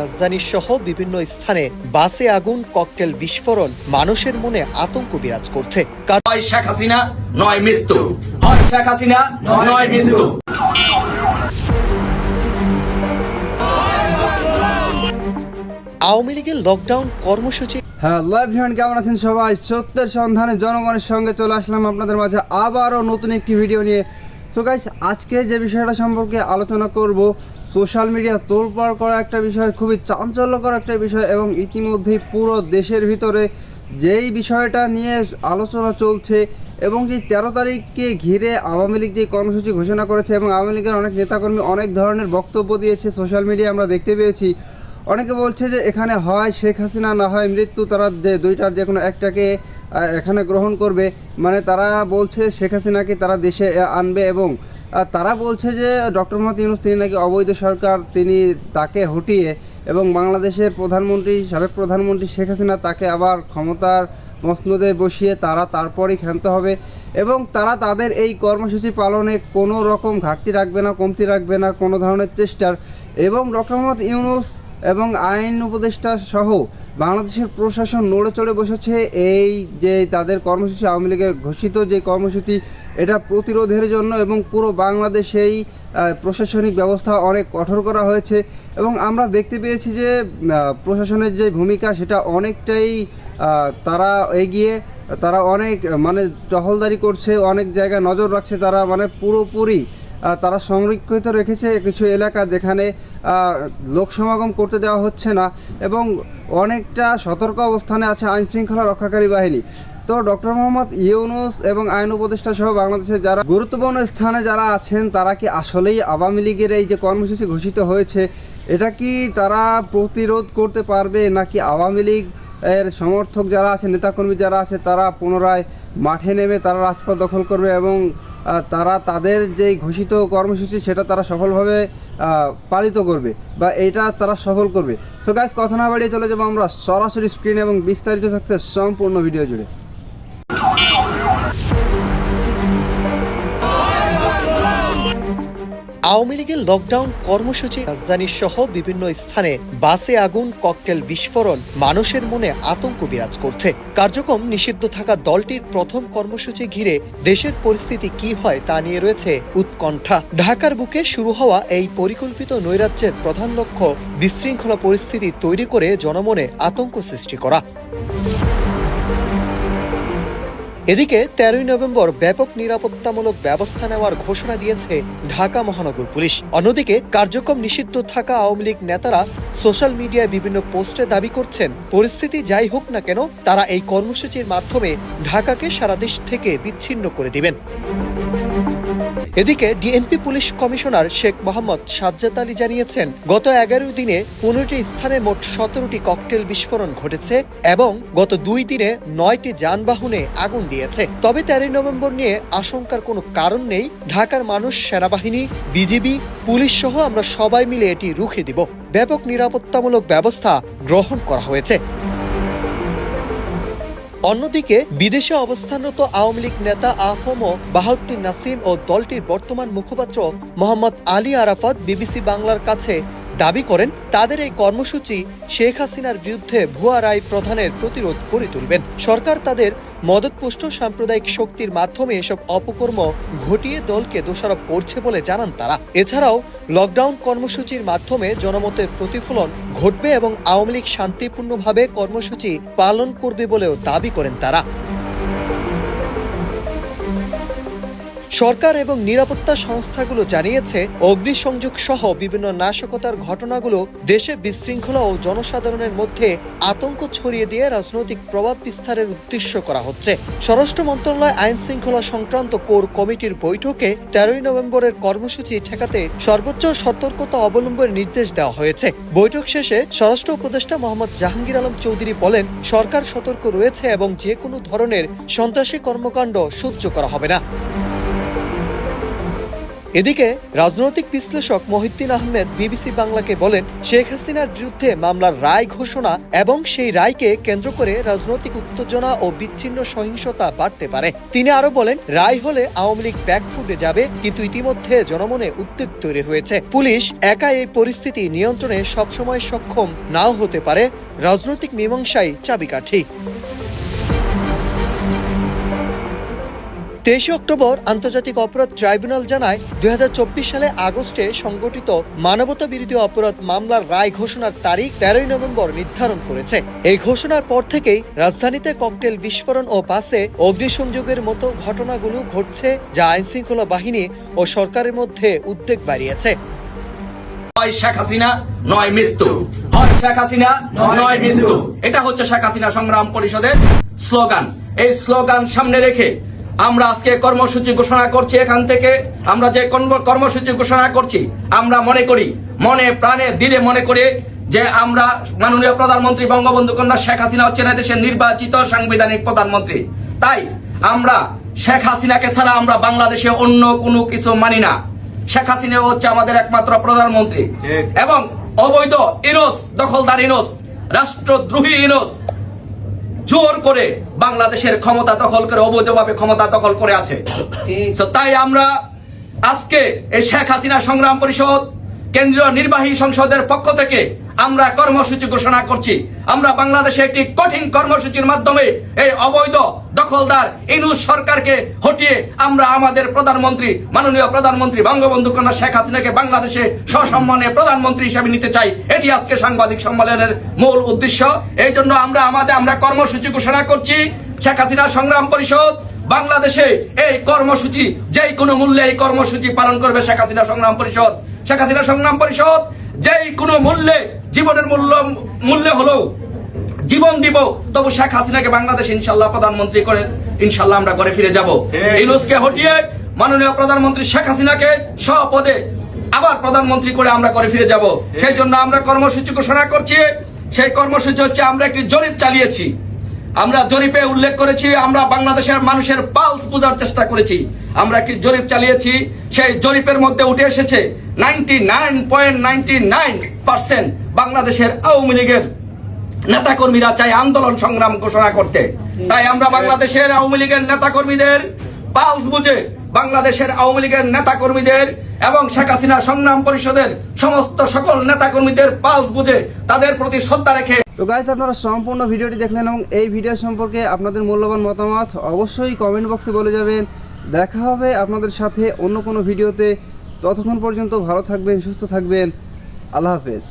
রাজধানী সহ বিভিন্ন স্থানে বাসে আগুন ককটেল বিস্ফোরণ মানুষের মনে আতঙ্ক বিরাজ করছে। কারণ শেখ হাসিনা নয় মৃত্যু। হয় শেখ হাসিনা নয় মৃত্যু। আওয়ামী লীগের লকডাউন কর্মসূচি হ্যালো এভরিওয়ান কেমন আছেন সবাই? সত্যের সন্ধানে জনগণের সঙ্গে চলে আসলাম আপনাদের মাঝে আবারও নতুন একটি ভিডিও নিয়ে। তো গাইস আজকে যে বিষয়টা সম্পর্কে আলোচনা করব সোশ্যাল মিডিয়া তোলপাড় করা একটা বিষয়, খুবই চাঞ্চল্যকর একটা বিষয় এবং ইতিমধ্যেই পুরো দেশের ভিতরে যেই বিষয়টা নিয়ে আলোচনা চলছে এবং যে তেরো তারিখকে ঘিরে আওয়ামী লীগ যে কর্মসূচি ঘোষণা করেছে এবং আওয়ামী লীগের অনেক নেতাকর্মী অনেক ধরনের বক্তব্য দিয়েছে, সোশ্যাল মিডিয়ায় আমরা দেখতে পেয়েছি। অনেকে বলছে যে এখানে হয় শেখ হাসিনা, না হয় মৃত্যু, তারা যে দুইটার যে কোনো একটাকে এখানে গ্রহণ করবে। মানে তারা বলছে শেখ হাসিনাকে তারা দেশে আনবে এবং তারা বলছে যে, ডক্টর মোহাম্মদ ইউনুস তিনি নাকি অবৈধ সরকার, তিনি তাকে হটিয়ে এবং বাংলাদেশের প্রধানমন্ত্রী, সাবেক প্রধানমন্ত্রী শেখ হাসিনা তাকে আবার ক্ষমতার মসনদে বসিয়ে তারা তারপরই ক্ষান্ত হবে এবং তারা তাদের এই কর্মসূচি পালনে কোনো রকম ঘাটতি রাখবে না, কমতি রাখবে না, কোনো ধরনের চেষ্টার। এবং ডক্টর মোহাম্মদ ইউনুস এবং আইন উপদেষ্টা সহ বাংলাদেশের প্রশাসন নড়ে চড়ে বসেছে। এই যে তাদের কর্মসূচি আওয়ামী লীগের ঘোষিত যে কর্মসূচি, এটা প্রতিরোধের জন্য এবং পুরো বাংলাদেশেই প্রশাসনিক ব্যবস্থা অনেক কঠোর করা হয়েছে। এবং আমরা দেখতে পেয়েছি যে প্রশাসনের যে ভূমিকা, সেটা অনেকটাই তারা এগিয়ে, তারা অনেক মানে টহলদারি করছে, অনেক জায়গায় নজর রাখছে, তারা মানে পুরোপুরি তারা সংরক্ষিত রেখেছে কিছু এলাকা যেখানে লোক সমাগম করতে দেওয়া হচ্ছে না এবং অনেকটা সতর্ক অবস্থানে আছে আইন শৃঙ্খলা রক্ষাকারী বাহিনী। তো ডক্টর মোহাম্মদ ইউনুস এবং আইন উপদেষ্টা সহ বাংলাদেশের যারা গুরুত্বপূর্ণ স্থানে যারা আছেন, তারা কি আসলেই আওয়ামী লীগের এই যে কর্মসূচি ঘোষিত হয়েছে, এটা কি তারা প্রতিরোধ করতে পারবে নাকি আওয়ামী লীগ এর সমর্থক যারা আছে, নেতাকর্মী যারা আছে, তারা পুনরায় মাঠে নেমে তারা রাজপথ দখল করবে এবং তারা তাদের যে ঘোষিত কর্মসূচি, সেটা তারা সফলভাবে পালিত করবে বা এইটা তারা সফল করবে। সো গাইজ কথা না বাড়িয়ে চলে যাব আমরা সরাসরি স্ক্রিন এবং বিস্তারিত থাকতে সম্পূর্ণ ভিডিও জুড়ে। আওয়ামী লীগের লকডাউন কর্মসূচি রাজধানী সহ বিভিন্ন স্থানে বাসে আগুন ককটেল বিস্ফোরণ, মানুষের মনে আতঙ্ক বিরাজ করছে। কার্যক্রম নিষিদ্ধ থাকা দলটির প্রথম কর্মসূচি ঘিরে দেশের পরিস্থিতি কি হয় তা নিয়ে রয়েছে উৎকণ্ঠা। ঢাকার বুকে শুরু হওয়া এই পরিকল্পিত নৈরাজ্যের প্রধান লক্ষ্য বিশৃঙ্খলা পরিস্থিতি তৈরি করে জনমনে আতঙ্ক সৃষ্টি করা। এদিকে তেরোই নভেম্বর ব্যাপক নিরাপত্তামূলক ব্যবস্থা নেওয়ার ঘোষণা দিয়েছে ঢাকা মহানগর পুলিশ। অন্যদিকে কার্যক্রম নিষিদ্ধ থাকা আওয়ামী লীগ নেতারা সোশ্যাল মিডিয়ায় বিভিন্ন পোস্টে দাবি করছেন, পরিস্থিতি যাই হোক না কেন তারা এই কর্মসূচির মাধ্যমে ঢাকাকে সারা দেশ থেকে বিচ্ছিন্ন করে দিবেন। এদিকে DMP police commissioner Sheikh Mohammad Sajjad Ali জানিয়েছেন, গত এগারো দিনে পনেরোটি স্থানে মোট সতেরোটি ককটেল বিস্ফোরণ ঘটেছে এবং গত দুই দিনে নয়টি যানবাহনে আগুন দিয়েছে। তবে তেরোই নভেম্বর নিয়ে আশঙ্কার কোনো কারণ নেই। ঢাকার মানুষ, সেনাবাহিনী, বিজিবি, পুলিশ সহ আমরা সবাই মিলে এটি রুখে দিব। ব্যাপক নিরাপত্তামূলক ব্যবস্থা গ্রহণ করা হয়েছে। অন্যদিকে, বিদেশে অবস্থানরত আওয়ামী লীগ নেতা আফম বাহাউদ্দিন নাসিম ও দলটির বর্তমান মুখপাত্র মোহাম্মদ আলী আরাফাত বিবিসি বাংলার কাছে দাবি করেন, তাদের এই কর্মসূচি শেখ হাসিনার বিরুদ্ধে ভুয়া রায় প্রধানের প্রতিরোধ করে তুলবেন। সরকার তাদের মদতপুষ্ট সাম্প্রদায়িক শক্তির মাধ্যমে এসব অপকর্ম ঘটিয়ে দলকে দোষারোপ করছে বলে জানান তারা। এছাড়াও, লকডাউন কর্মসূচির মাধ্যমে জনমতের প্রতিফলন ঘটবে এবং আওয়ামী লীগ শান্তিপূর্ণভাবে কর্মসূচি পালন করবে বলেও দাবি করেন তারা। সরকার এবং নিরাপত্তা সংস্থাগুলো জানিয়েছে, অগ্নিসংযোগ সহ বিভিন্ন নাশকতার ঘটনাগুলো দেশে বিশৃঙ্খলা ও জনসাধারণের মধ্যে আতঙ্ক ছড়িয়ে দিয়ে রাজনৈতিক প্রভাব বিস্তারের উদ্দেশ্য করা হচ্ছে। স্বরাষ্ট্র মন্ত্রণালয় আইন শৃঙ্খলা সংক্রান্ত কোর কমিটির বৈঠকে তেরোই নভেম্বরের কর্মসূচি ঠেকাতে সর্বোচ্চ সতর্কতা অবলম্বনের নির্দেশ দেওয়া হয়েছে। বৈঠক শেষে স্বরাষ্ট্র উপদেষ্টা মোহাম্মদ জাহাঙ্গীর আলম চৌধুরী বলেন, সরকার সতর্ক রয়েছে এবং যে কোনো ধরনের সন্ত্রাসী কর্মকাণ্ড সহ্য করা হবে না। এদিকে রাজনৈতিক বিশ্লেষক মহিউদ্দিন আহমেদ বিবিসি বাংলাকে বলেন, শেখ হাসিনার বিরুদ্ধে মামলার রায় ঘোষণা এবং সেই রায়কে কেন্দ্র করে রাজনৈতিক উত্তেজনা ও বিচ্ছিন্ন সহিংসতা বাড়তে পারে। তিনি আরও বলেন, রায় হলে আওয়ামী লীগ ব্যাকফুটে যাবে, কিন্তু ইতিমধ্যে জনমনে উদ্বেগ তৈরি হয়েছে। পুলিশ একা এই পরিস্থিতি নিয়ন্ত্রণে সবসময় সক্ষম নাও হতে পারে, রাজনৈতিক মীমাংসাই চাবিকাঠি। তেইশে অক্টোবর আন্তর্জাতিক অপরাধ ট্রাইব্যুনাল জানায় দুই সালে আগস্টে সংগঠিত মানবতা বিরোধী অপরাধ মামলার রায় ঘোষণার তারিখ তেরোই নভেম্বর নির্ধারণ করেছে। এই ঘোষণার পর থেকেই রাজধানীতে ককটেল বিস্ফোরণ ও বাসে অগ্নিসংযোগের মতো ঘটনাগুলো ঘটছে, যা আইনশৃঙ্খলা বাহিনী ও সরকারের মধ্যে উদ্বেগ বাড়িয়েছে। হয় শেখ হাসিনা, নয় মৃত্যু। হয় শেখ হাসিনা, নয় মৃত্যু। এটা হচ্ছে শেখ হাসিনা সংগ্রাম পরিষদের স্লোগান। এই স্লোগান সামনে রেখে আমরা আজকে কর্মসূচি ঘোষণা করছি এখান থেকে। আমরা যে কর্মসূচি ঘোষণা করছি আমরা মনে করি মনে প্রাণে দিলে মনে করি যে আমরা মাননীয় প্রধানমন্ত্রী বঙ্গবন্ধু কন্যা শেখ হাসিনা হচ্ছেন দেশের নির্বাচিত সাংবিধানিক প্রধানমন্ত্রী। তাই আমরা শেখ হাসিনাকে ছাড়া আমরা বাংলাদেশে অন্য কোনো কিছু মানি না। শেখ হাসিনা হচ্ছে আমাদের একমাত্র প্রধানমন্ত্রী। এবং অবৈধ ইনোস দখলদার ইনোস রাষ্ট্রদ্রোহী ইনোস জোর করে বাংলাদেশের ক্ষমতা দখল করে অবৈধভাবে ক্ষমতা দখল করে আছে। তাই আমরা আজকে এই শেখ হাসিনা সংগ্রাম পরিষদ কেন্দ্রীয় নির্বাহী সংসদের পক্ষ থেকে আমরা কর্মসূচি ঘোষণা করছি। আমরা বাংলাদেশে একটি কঠিন কর্মসূচির মাধ্যমে এই অবৈধ দখলদার ইনুস সরকারকে হটিয়ে আমরা আমাদের প্রধানমন্ত্রী, মাননীয় প্রধানমন্ত্রী বঙ্গবন্ধু কন্যা শেখ হাসিনাকে বাংলাদেশে সসম্মানে প্রধানমন্ত্রী হিসেবে নিতে চাই। এটি আজকে সাংবাদিক সম্মেলনের মূল উদ্দেশ্য। এই জন্য আমরা আমাদের, আমরা কর্মসূচি ঘোষণা করছি। শেখ হাসিনা সংগ্রাম পরিষদ, বাংলাদেশে এই কর্মসূচি, যেই কোনো মূল্যে এই কর্মসূচি পালন করবে শেখ হাসিনা সংগ্রাম পরিষদ। শেখ হাসিনা সংগ্রাম পরিষদ যেই কোনো মূল্যে জীবনের মূল্য মূল্যে হলেও জীবন দিব তবু শেখ হাসিনাকে বাংলাদেশ ইনশাল্লাহ প্রধানমন্ত্রী করে ইনশাল্লাহ আমরা ঘরে ফিরে যাব। ইনুসকে হটিয়ে মাননীয় প্রধানমন্ত্রী শেখ হাসিনাকে স্বপদে আবার প্রধানমন্ত্রী করে আমরা করে ফিরে যাব। সেই জন্য আমরা কর্মসূচি ঘোষণা করছি। সেই কর্মসূচি হচ্ছে আমরা একটি জরিপ চালিয়েছি। আমরা জরিপে উল্লেখ করেছি, আমরা বাংলাদেশের মানুষের পালস বোঝার চেষ্টা করেছি। আমরা একটি জরিপ চালিয়েছি, সেই জরিপের মধ্যে উঠে এসেছে ninety nine point ninety nine percent বাংলাদেশের আওয়ামী লীগের নেতাকর্মীরা চাই আন্দোলন সংগ্রাম ঘোষণা করতে। তাই আমরা বাংলাদেশের আওয়ামী লীগের নেতাকর্মীদের পালস বুঝে বাংলাদেশের আওয়ামী লীগের নেতাকর্মীদের এবং শেখ হাসিনা সংগ্রাম পরিষদের সমস্ত সকল নেতাকর্মীদের পালস বুঝে তাদের প্রতি শ্রদ্ধা রেখে তো গাইস আপনারা সম্পূর্ণ ভিডিওটি দেখলেন এবং এই ভিডিও সম্পর্কে আপনাদের মূল্যবান মতামত অবশ্যই কমেন্ট বক্সে বলে যাবেন। দেখা হবে আপনাদের সাথে অন্য কোনো ভিডিওতে। ততক্ষণ পর্যন্ত ভালো থাকবেন, সুস্থ থাকবেন। আল্লাহ হাফেজ।